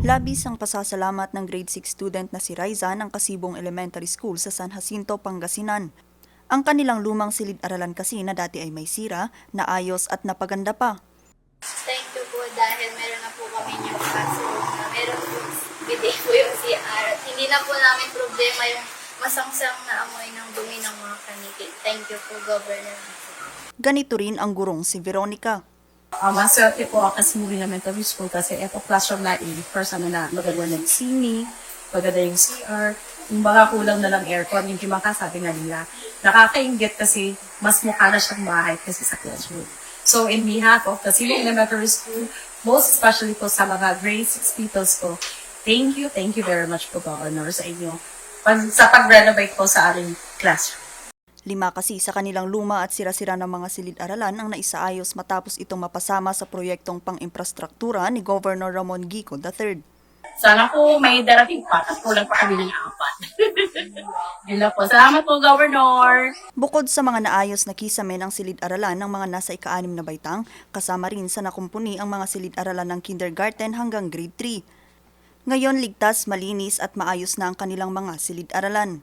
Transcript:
Labis ang pasasalamat ng grade 6 student na si Raiza ng Kasibong Elementary School sa San Jacinto, Pangasinan. Ang kanilang lumang silid-aralan kasi na dati ay may sira, naayos at napaganda pa. Thank you po dahil meron na po kami yung classroom na meron po bidet po yung CR at hindi na po namin problema yung masangsang na amoy ng dumi ng mga kanikit. Thank you po, Governor. Ganito rin ang gurong si Veronica. Uh, maswerte po ako sa Movie Elementary School kasi eto classroom na in first ano na maganda ng sini, maganda yung CR, yung mga kulang na lang aircon, yung kimaka sabi nga nila. Nakakaingit kasi mas mukha na siyang bahay kasi sa classroom. So in behalf of the Sili Elementary School, most especially po sa mga grade 6 pupils ko, thank you, thank you very much po Governor sa inyo pag, sa pag-renovate po sa aming classroom. Lima kasi sa kanilang luma at sira-sira ng mga silid-aralan ang naisaayos matapos itong mapasama sa proyektong pang-infrastruktura ni Governor Ramon Gico III. Sana po may darating pa at kulang pa kami ng apat. Yun po. Salamat po, Governor! Bukod sa mga naayos na kisame ng silid-aralan ng mga nasa ika-anim na baitang, kasama rin sa nakumpuni ang mga silid-aralan ng kindergarten hanggang grade 3. Ngayon ligtas, malinis at maayos na ang kanilang mga silid-aralan.